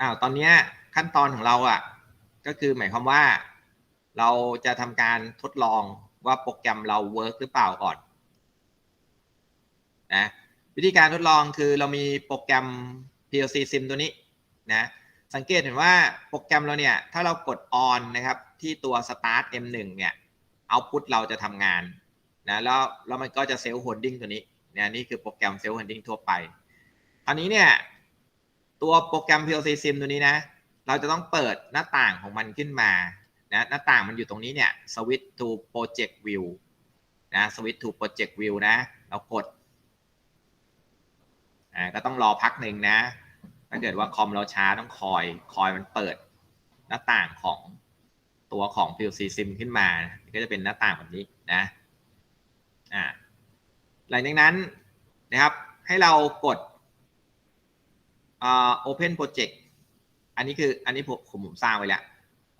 อ้าวตอนนี้ขั้นตอนของเราอะ ก็คือหมายความว่า เราจะทำการทดลองว่าโปรแกรมเราเวิร์กหรือเปล่าก่อนนะวิธีการทดลองคือเรามีโปรแกรม PLC sim ตัวนี้นะสังเกตเห็นว่าโปรแกรมเราเนี่ย ถ้าเรากด on นะครับ ที่ตัว start M1 เนี่ย output เราจะทำงานนะแล้วแล้วมันก็จะ self holding ตัวนี้นะนี่คือโปรแกรม self holding ทั่วไป คราวนี้เนี่ย ตัวโปรแกรม PLC sim ตัวนี้นะ เราจะต้องเปิดหน้าต่างของมันขึ้นมานะหน้าต่างมันอยู่ตรงนี้เนี่ย switch to project view นะ switch to project view นะ เรากดอ่าก็ต้องรอพักหนึ่งนะ ถ้าเกิดว่าคอมเราช้าต้องคอยคอยมันเปิดหน้าต่างของตัวของ PLC sim ขึ้นมา ก็จะเป็นหน้าต่างแบบนี้นะอ่าหลังจากนั้นนะครับให้เรากด อ่า open project อันนี้คืออันนี้ผมผมสร้างไว้แล้ว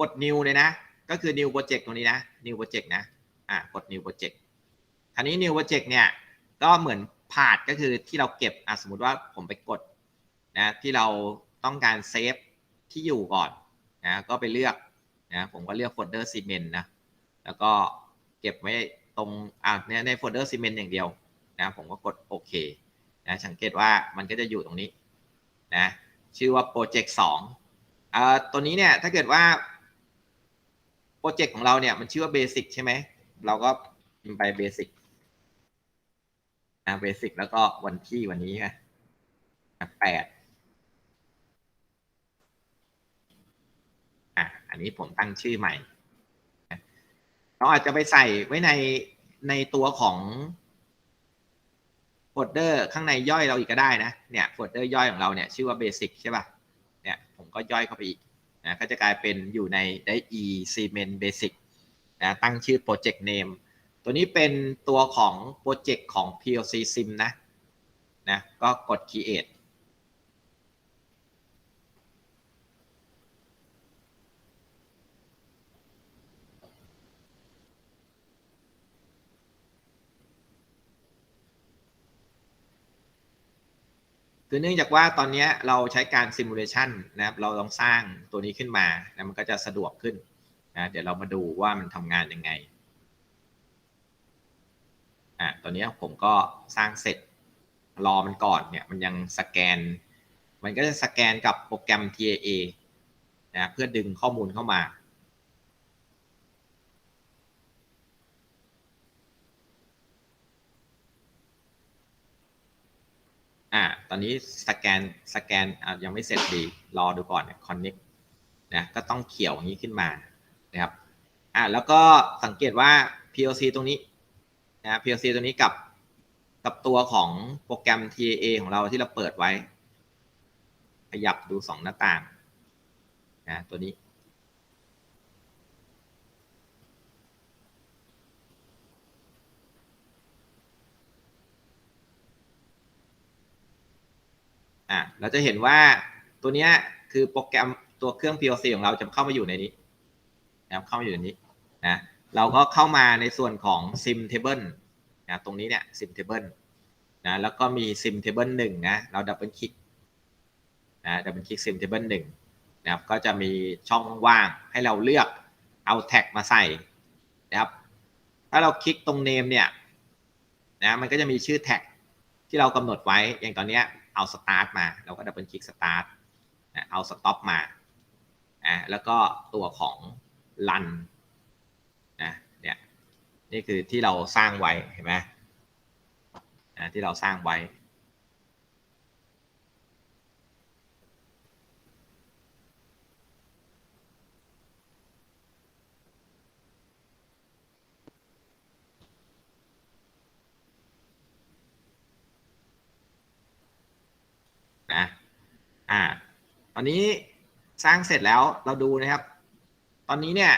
กด new เลยนะ ก็คือ new project ตรงนี้นะ new project นะอ่ากด new project คราวนี้ new project เนี่ยก็เหมือนพาดก็คือที่เราเก็บอะสมมติว่าผมไปกดนะที่เราต้องการเซฟที่อยู่ก่อนนะก็ไปเลือกนะผมก็เลือกโฟลเดอร์ซีเมนต์นะแล้วก็เก็บไว้ตรงอ่าในในโฟลเดอร์ซีเมนต์อย่างเดียวนะผมก็กดโอเคนะสังเกตว่ามันก็จะอยู่ตรงนี้ นะชื่อว่าโปรเจกต์สองตัวนี้เนี่ยถ้าเกิดว่าโปรเจกต์ของเราเนี่ยมันชื่อว่าเบสิกใช่ไหมเราก็พิมพ์ไปเบสิกนะเบสิกแล้วก็วันที่วันนี้นะแปดอะอันนี้ผมตั้งชื่อใหม่เราอาจจะไปใส่ไว้ในในตัวของ โฟลเดอร์ข้างในย่อยเราอีกก็ได้นะเนี่ยโฟลเดอร์ย่อยของเราเนี่ยชื่อว่าเบสิกใช่ป่ะเนี่ยผมก็ย่อยเข้าไปอีกนะก็จะกลายเป็นอยู่ในได้ e cement basic นะตั้งชื่อ project name ตัวนี้เป็นตัวของโปรเจกต์ของ PLC sim นะนะก็กด create คือเนื่องจากว่าตอนนี้เราใช้การ simulation นะครับ เราต้องสร้างตัวนี้ขึ้นมาแล้วมันก็จะสะดวกขึ้นนะเดี๋ยวเรามาดูว่ามันทำงานยังไงอะตอนนี้ผมก็สร้างเสร็จรอมันก่อนเนี่ยมันยังสแกน มันก็จะสแกนกับโปรแกรม TAA นะเพื่อดึงข้อมูลเข้ามา อ่า ตอนนี้สแกนสแกนยังไม่เสร็จดีรอดูก่อนเนี่ย connect นะก็ต้องเขียวอย่างนี้ขึ้นมานะครับอ่าแล้วก็สังเกตว่า PLC ตรงนี้นะ PLC ตัวนี้กับกับตัวของโปรแกรม TAA ของเราที่เราเปิดไว้ ขยับดูสองหน้าต่างนะตัวนี้ อะเราจะเห็นว่าตัวเนี้ยคือโปรแกรมตัวเครื่อง PLC ของเราจะเข้ามาอยู่ในนี้นะครับเข้ามาอยู่ในนี้นะเราก็เข้ามาในส่วนของ sim table นะตรงนี้เนี่ย sim table นะแล้วก็มี sim table หนึ่งนะเราดับเบิลคลิกนะดับเบิลคลิก sim table หนึ่งนะครับก็จะมีช่องว่างให้เราเลือกเอาแท็กมาใส่นะครับถ้าเราคลิกตรง name เนี่ยนะมันก็จะมีชื่อแท็กที่เรากำหนดไว้อย่างตอนนี้ เอาสตาร์ทมา เราก็ดับเบิลคลิกสตาร์ทเอาสต็อปมานะแล้วก็ตัวของลันนะเนี่ยนี่คือที่เราสร้างไว้เห็นไหมนะที่เราสร้างไว้ นะอ่า ต อนนี้สร้างเสร็จแล้วเราดูนะครับ ตอนนี้เนี่ย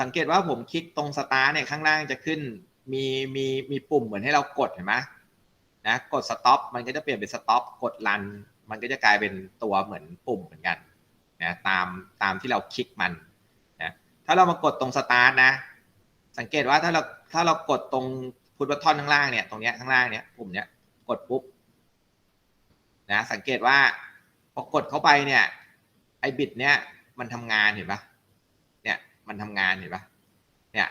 สังเกตว่าผมคลิกตรงสตาร์เนี่ยข้างล่างจะขึ้น มีมีมีปุ่มเหมือนให้เรากดเห็นไหมนะกดสต็อปมันก็จะเปลี่ยนเป็นสต็อปกดรัน มันก็จะกลายเป็นตัวเหมือนปุ่มเหมือนกันนะตามตามที่เราคลิกมันนะถ้าเรามากดตรงสตาร์นะ สังเกตว่าถ้าเราถ้าเรากดตรงพุทบัตทอนข้างล่างเนี่ยตรงเนี้ยข้างล่างเนี้ยปุ่มเนี้ยกดปุ๊บนะสังเกตว่า พอกดเข้าไปเนี่ยไอบิตเนี่ยมันทำงานเห็นปะเนี่ยมันทำงานเห็นปะเนี่ย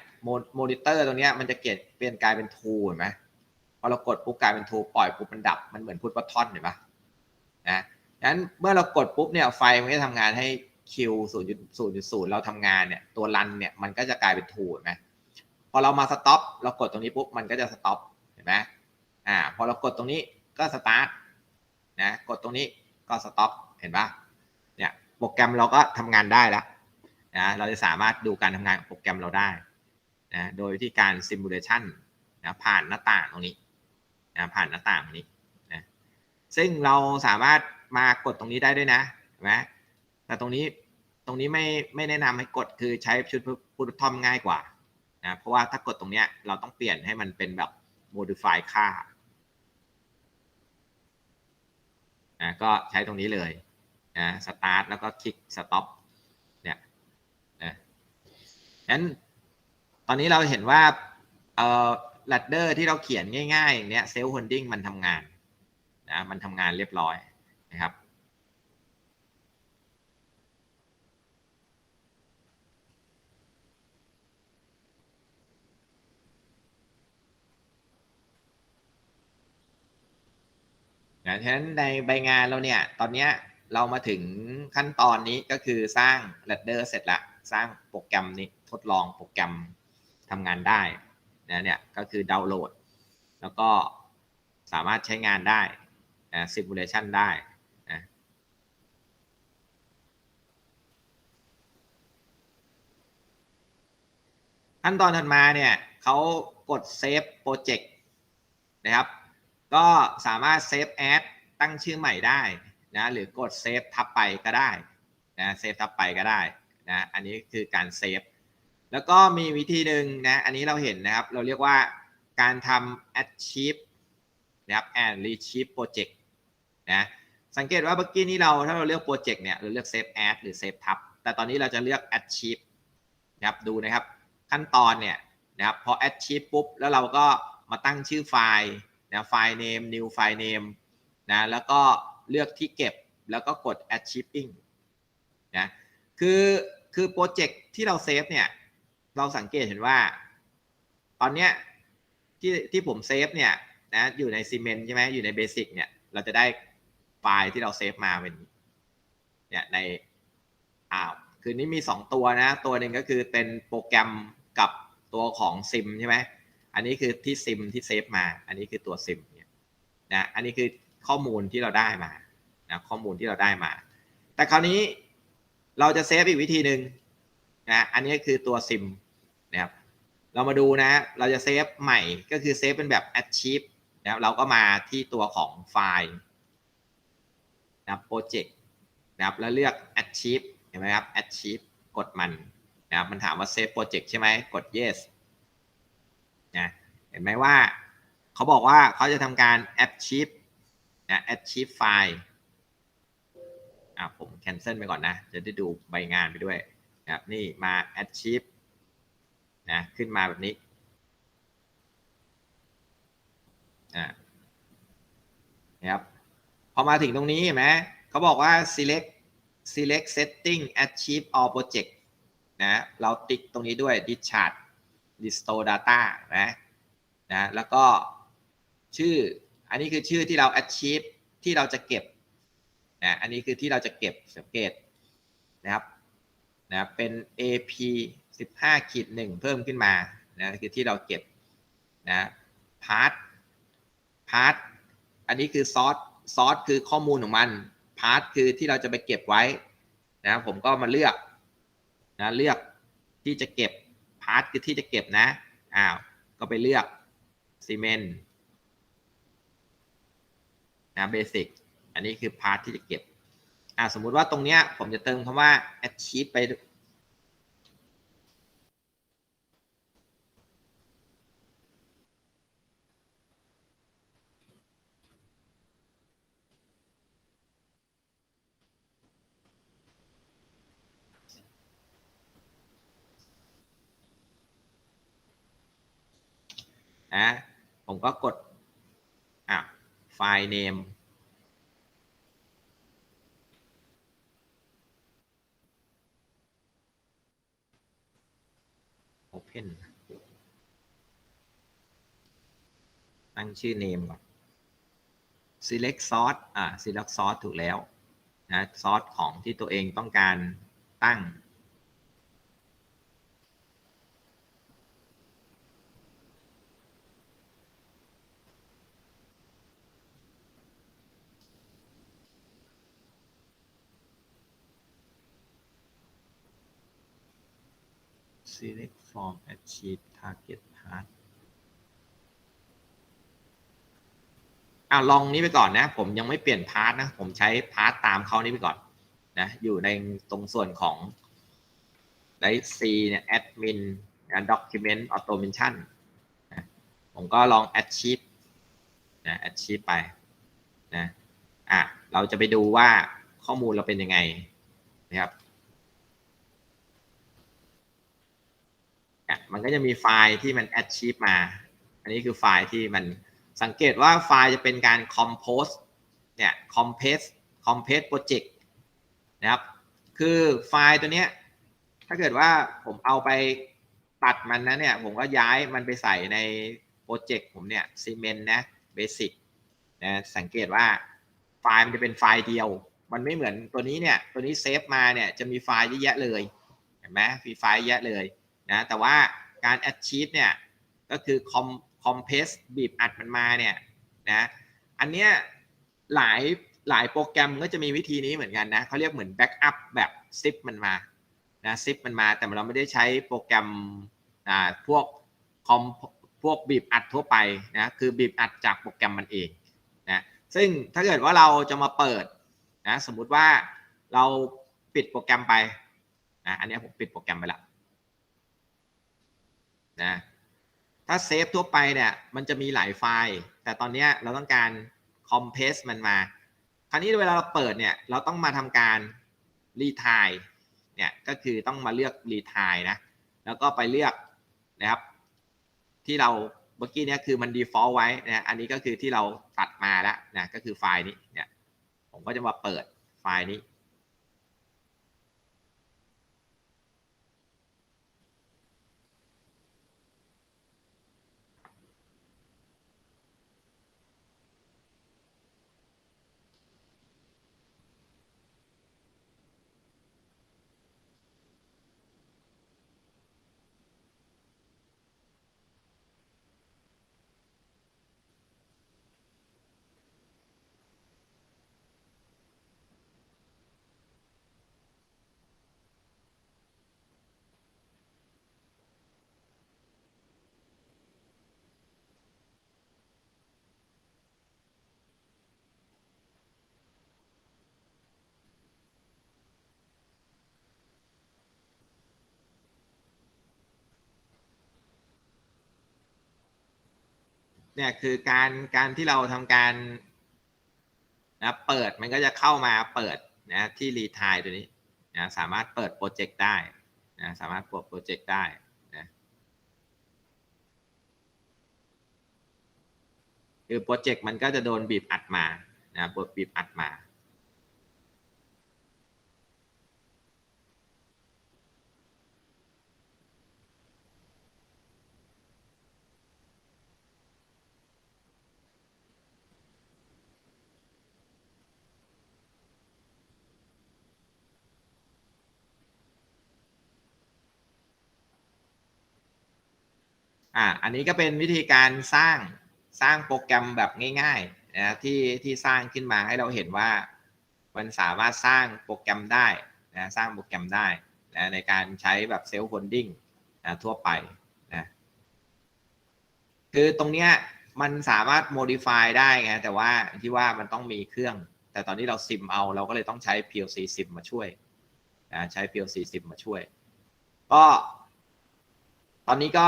โมนิเตอร์ตรงเนี้ยมันจะเกตเปลี่ยนกลายเป็นทูเห็นไหมพอเรากดปุ๊บกลายเป็นทูปล่อยปุ๊บมันดับมันเหมือนพุทธวัตทอนเห็นปะนะงั้นเมื่อเรากดปุ๊บเนี่ยไฟมันจะทำงานให้ Q 0.0.0เราทำงานเนี่ยตัวรันเนี่ยมันก็จะกลายเป็นทูเห็นไหมพอเรามาสต็อปเรากดตรงนี้ปุ๊บมันก็จะสต็อปเห็นไหมอ่าพอเรากดตรงนี้ก็สตาร์ทนะกดตรงนี้ ก็สต็อปเห็นปะเนี่ยโปรแกรมเราก็ทำงานได้แล้วนะเราจะสามารถดูการทำงานของโปรแกรมเราได้นะโดยที่การซิมูเลชันนะผ่านหน้าต่างตรงนี้นะผ่านหน้าต่างตรงนี้นะซึ่งเราสามารถมากดตรงนี้ได้ด้วยนะเห็นไหมแต่ตรงนี้ตรงนี้ไม่ไม่แนะนำให้กดคือใช้ชุดพุทอมง่ายกว่านะเพราะว่าถ้ากดตรงเนี้ยเราต้องเปลี่ยนให้มันเป็นแบบ modify ค่า นะก็ใช้ตรงนี้เลยนะสตาร์ทแล้วก็คลิกสต็อปเนี่ยนะงั้นตอนนี้เราเห็นว่าเอ่อ ladder ที่เราเขียนง่ายๆอย่างเนี้ยเซลล์โฮลดิ้งมันทำงานนะมันทำงานเรียบร้อยนะครับ นะฉะนั้นในใบงานเราเนี่ยตอนนี้เรามาถึงขั้นตอนนี้ก็คือสร้าง ladder เสร็จละสร้างโปรแกรมนี้ทดลองโปรแกรมทำงานได้นะเนี่ยก็คือดาวน์โหลด แล้วก็สามารถใช้งานได้นะ simulation ได้นะขั้นตอนถัดมาเนี่ยเขากด save project นะครับ ก็สามารถเซฟแอดตั้งชื่อใหม่ได้นะหรือกดเซฟทับไปก็ได้นะเซฟทับไปก็ได้นะอันนี้คือการเซฟแล้วก็มีวิธีหนึ่งนะอันนี้เราเห็นนะครับ เราเรียกว่าการทำ achieve นะครับ and retrieve project นะสังเกตว่าเมื่อกี้นี้เราถ้าเราเลือกโปรเจกต์เนี่ยเราเลือก save as หรือ save tab แต่ตอนนี้เราจะเลือก achieve นะครับดูนะครับขั้นตอนเนี่ยนะครับพอ achieve ปุ๊บแล้วเราก็มาตั้งชื่อไฟล์ นะไฟล์ name new file name นะแล้วก็เลือกที่เก็บแล้วก็กด achieving นะคือคือโปรเจกต์ที่เราเซฟเนี่ย เราสังเกตเห็นว่า ตอนเนี้ยที่ที่ผมเซฟเนี่ยนะอยู่ในซีเมนต์ใช่ไหมอยู่ในเบสิกเนี่ย เราจะได้ไฟล์ที่เราเซฟมาเป็นเนี่ยในอ้าคือนี้มี 2 ตัวนะ ตัวหนึ่งก็คือเป็นโปรแกรมกับตัวของซิมใช่ไหม อันนี้คือที่ซิมที่เซฟมา อันนี้คือตัวซิมเนี่ยนะอันนี้คือข้อมูลที่เราได้มานะข้อมูลที่เราได้มา แต่คราวนี้เราจะเซฟอีกวิธีหนึ่งนะอันนี้คือตัวซิมนะครับเรามาดูนะเราจะเซฟใหม่ก็คือเซฟเป็นแบบ achieve นะครับเราก็มาที่ตัวของไฟล์นะโปรเจกต์นะครับแล้วเลือก achieve เห็นไหมครับ achieve กดมันนะครับมันถามว่า save project ใช่ไหมกด yes นะเห็นไหมว่าเขาบอกว่าเขาจะทำการ a c h i e v นะ a c h i e v file อะผม cancel ไปก่อนนะ จะได้ดูใบงานไปด้วยนะครับนี่มา a c h i e v นะขึ้นมาแบบนี้อ่านะครับพอมาถึงตรงนี้เห็นไหมเขาบอกว่า select select setting achieve all project นะ เราติ๊กตรงนี้ด้วย discharge restore data นะนะแล้วก็ชื่ออันนี้คือชื่อที่เรา achieve ที่เราจะเก็บนะอันนี้คือที่เราจะเก็บสังเกตนะครับนะเป็น AP 15ขีด1เพิ่มขึ้นมานะคือที่เราเก็บนะ part part อันนี้คือ source source คือข้อมูลของมัน part คือที่เราจะไปเก็บไว้นะผมก็มาเลือกนะเลือกที่จะเก็บ พาร์ทคือที่จะเก็บนะอ้าวก็ไปเลือกซีเมนต์นะเบสิกอันนี้คือพาร์ทที่จะเก็บอ่าสมมุติว่าตรงเนี้ยผมจะเติมคำว่า achieve ไปะ ผมก็กดอะไฟล์เนมโอเพนตั้งชื่อเนมก่อน select source อ่า select source ถูกแล้วนะ source ของที่ตัวเองต้องการตั้ง select from achieve target path อ่าลองนี้ไปก่อนนะ ผมยังไม่เปลี่ยนพาร์ทนะ ผมใช้พาร์ทตามเขานี้ไปก่อนนะ อยู่ในตรงส่วนของไดซีเนี่ย admin นะ document automation นะผมก็ลอง achieve นะ achieve ไปนะอะเราจะไปดูว่าข้อมูลเราเป็นยังไงนะครับ อะ มันก็จะมีไฟล์ที่มัน achieve มา อันนี้คือไฟล์ที่มันสังเกตว่าไฟล์จะเป็นการ compose เนี่ย compress compress project นะครับ คือไฟล์ตัวเนี้ยถ้าเกิดว่าผมเอาไปตัดมันนะเนี่ย ผมก็ย้ายมันไปใส่ในโปรเจกต์ผมเนี่ย cement นะ basic นะสังเกตว่าไฟล์มันจะเป็นไฟล์เดียว มันไม่เหมือนตัวนี้เนี่ย ตัวนี้เซฟมาเนี่ยจะมีไฟล์เยอะแยะเลย เห็นไหมมีไฟล์เยอะเลย นะแต่ว่าการ achieve เนี่ยก็คือ com compress บีบอัดมันมาเนี่ยนะอันเนี้ยหลายหลายโปรแกรมก็จะมีวิธีนี้เหมือนกันนะเขาเรียกเหมือน backup แบบ zip มันมานะ zip มันมาแต่เราไม่ได้ใช้โปรแกรมอ่าพวกคอมพวกบีบอัดทั่วไปนะคือบีบอัดจากโปรแกรมมันเองนะซึ่งถ้าเกิดว่าเราจะมาเปิดนะสมมุติว่าเราปิดโปรแกรมไปนะอันนี้ผมปิดโปรแกรมไปละ นะถ้าเซฟทั่วไปเนี่ยมันจะมีหลายไฟล์ แต่ตอนนี้เราต้องการคอมเพรสมันมา คราวนี้เวลาเราเปิดเนี่ยเราต้องมาทำการรีทายเนี่ยก็คือต้องมาเลือกรีทายนะแล้วก็ไปเลือกนะครับ ที่เราเมื่อกี้เนี่ยคือมัน default ไว้นะอันนี้ก็คือที่เราตัดมาแล้วนะก็คือไฟล์นี้เนี่ยผมก็จะมาเปิดไฟล์นี้ เนี่ยคือการการที่เราทำการนะเปิดมันก็จะเข้ามาเปิดนะที่รีทายตัวนี้นะสามารถเปิดโปรเจกต์ได้นะสามารถเปิดโปรเจกต์ได้นะคือโปรเจกต์มันก็จะโดนบีบอัดมานะบทบีบอัดมา อ่าอันนี้ก็เป็นวิธีการสร้างสร้างโปรแกรมแบบง่ายๆนะที่ที่สร้างขึ้นมาให้เราเห็นว่า มันสามารถสร้างโปรแกรมได้นะสร้างโปรแกรมได้นะในการใช้แบบเซลล์โฮลดิ้งนะทั่วไปนะคือตรงเนี้ยมันสามารถ modify ได้ไงแต่ว่าที่ว่ามันต้องมีเครื่อง แต่ตอนนี้เราซิมเอาเราก็เลยต้องใช้ PLC ซิมมาช่วยนะใช้ PLC ซิมมาช่วย ก็ตอนนี้ก็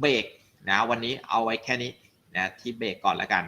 เบรกนะวันนี้เอาไว้แค่นี้นะที่เบรกก่อนแล้วกัน